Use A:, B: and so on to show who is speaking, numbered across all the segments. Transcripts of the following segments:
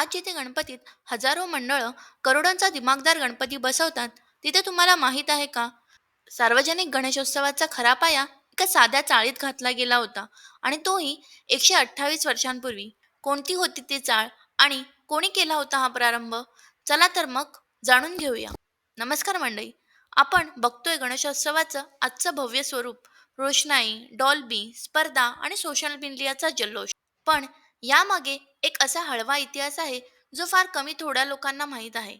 A: आज जिथे गणपतीत हजारो मंडळं करोडांचा दिमागदार गणपती बसवतात. तिथे तुम्हाला माहीत आहे का? सार्वजनिक गणेशोत्सवाचा खरा पाया एका साध्या चाळीत घातला गेला होता आणि तोही एकशे अठ्ठावीस वर्षांपूर्वी. कोणती होती ती चाळ आणि कोणी केला होता हा प्रारंभ? चला तर मग जाणून घेऊया. नमस्कार मंडळी. आपण बघतोय गणेशोत्सवाचं आजचं भव्य स्वरूप. रोषणाई डॉल्बी स्पर्धा आणि सोशल मीडियाचा जल्लोष. पण यामागे एक असा हळवा इतिहास आहे जो फार कमी थोड्या लोकांना माहीत आहे.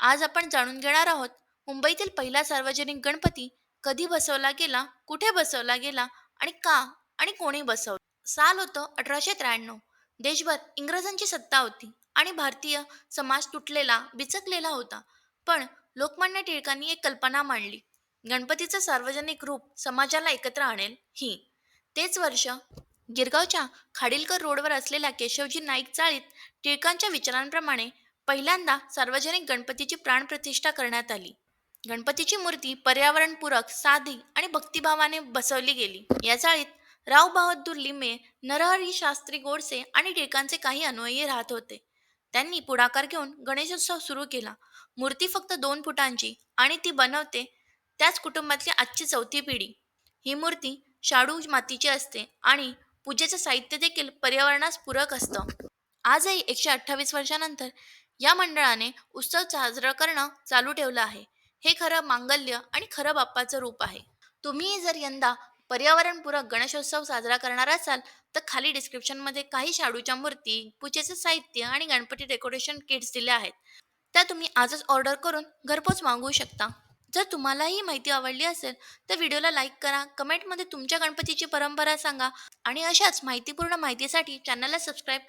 A: आज आपण जाणून घेणार आहोत मुंबईतील पहिला सार्वजनिक गणपती कधी बसवला गेला कुठे बसवला गेला आणि का आणि कोणी बसवला? साल होतं अठराशे त्र्याण्णव. देशभर इंग्रजांची सत्ता होती आणि भारतीय समाज तुटलेला बिचकलेला होता. पण लोकमान्य टिळकांनी एक कल्पना मांडली. गणपतीचं सार्वजनिक रूप समाजाला एकत्र आणेल ही. तेच वर्ष गिरगावच्या खाडीलकर रोडवर असलेल्या केशवजी नाईक चाळीत टिळकांच्या विचारांप्रमाणे पहिल्यांदा सार्वजनिक गणपतीची प्राणप्रतिष्ठा करण्यात आली. गणपतीची मूर्ती पर्यावरणपूरक साधी आणि भक्तिभावाने बसवली गेली. या चाळीत राव बहादूर लिमे नरहरी शास्त्री गोडसे आणि टिळकांचे काही अन्वयी राहत होते. त्यांनी पुढाकार घेऊन गणेशोत्सव सुरू केला. मूर्ती फक्त दोन फुटांची आणि ती बनवते त्याच कुटुंबातली आजची चौथी पिढी. ही मूर्ती शाडू मातीची असते आणि पूजेचं साहित्य देखील पर्यावरणास पूरक असतं. आजही एकशे अठ्ठावीस वर्षानंतर या मंडळाने उत्सव साजरा करणं चालू ठेवलं आहे. हे खरं मांगल्य आणि खरं बाप्पाचं रूप आहे. तुम्ही जर यंदा पर्यावरणपूरक गणेशोत्सव साजरा करणार असाल तर खाली डिस्क्रिप्शनमध्ये काही शाडूच्या मूर्ती पूजेचं साहित्य आणि गणपती डेकोरेशन किट्स दिल्या आहेत. त्या तुम्ही आजच ऑर्डर करून घरपोच मागवू शकता. जर तुम्हालाही ही माहिती आवडली असेल तर व्हिडिओला लाईक करा कमेंटमध्ये तुमच्या गणपतीची परंपरा सांगा आणि अशाच माहितीपूर्ण माहितीसाठी चॅनलला सबस्क्राईब करा.